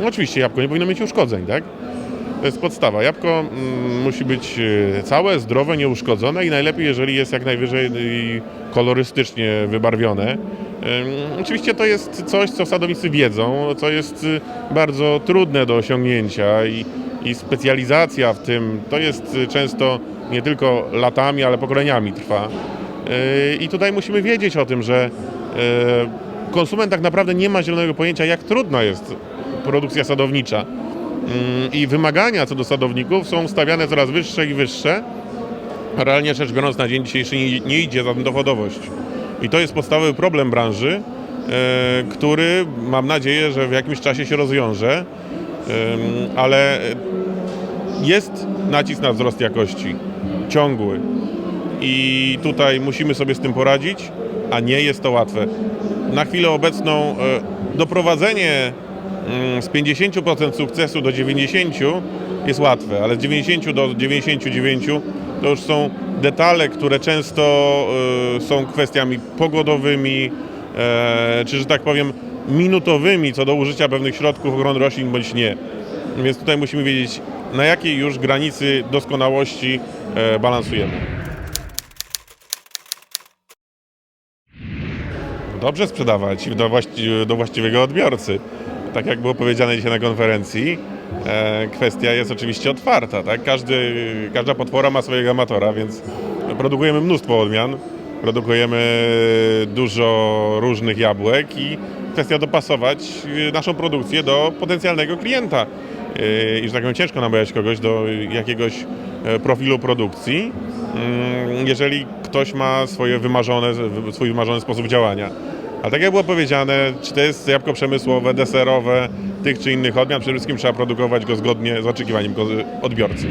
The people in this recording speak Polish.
No oczywiście jabłko nie powinno mieć uszkodzeń, tak? To jest podstawa. Jabłko mm, musi być e, całe, zdrowe, nieuszkodzone i najlepiej, jeżeli jest jak najwyżej y, kolorystycznie wybarwione. Oczywiście to jest coś, co sadownicy wiedzą, co jest y, bardzo trudne do osiągnięcia i, i specjalizacja w tym to jest y, często nie tylko latami, ale pokoleniami trwa. Yy, I tutaj musimy wiedzieć o tym, że yy, konsument tak naprawdę nie ma zielonego pojęcia, jak trudna jest produkcja sadownicza. Yy, I wymagania co do sadowników są stawiane coraz wyższe i wyższe. Realnie rzecz biorąc, na dzień dzisiejszy nie, idzie za tym dochodowość. I to jest podstawowy problem branży, yy, który mam nadzieję, że w jakimś czasie się rozwiąże. Ale jest nacisk na wzrost jakości, ciągły. I tutaj musimy sobie z tym poradzić, a nie jest to łatwe. Na chwilę obecną e, doprowadzenie mm, z 50% sukcesu do 90% jest łatwe, ale z 90 do 99 to już są detale, które często e, są kwestiami pogodowymi, e, czy że tak powiem minutowymi co do użycia pewnych środków ochrony roślin bądź nie. Więc tutaj musimy wiedzieć, na jakiej już granicy doskonałości e, balansujemy. Dobrze sprzedawać do, właści- do właściwego odbiorcy. Tak jak było powiedziane dzisiaj na konferencji, e, kwestia jest oczywiście otwarta. Tak? Każdy, każda potwora ma swojego amatora, więc produkujemy mnóstwo odmian, produkujemy dużo różnych jabłek i kwestia dopasować naszą produkcję do potencjalnego klienta. E, I że tak powiem, ciężko namawiać kogoś do jakiegoś e, profilu produkcji, mm, jeżeli ktoś ma swoje wymarzone, swój wymarzony sposób działania. A tak jak było powiedziane, czy to jest jabłko przemysłowe, deserowe, tych czy innych odmian, przede wszystkim trzeba produkować go zgodnie z oczekiwaniem odbiorcy.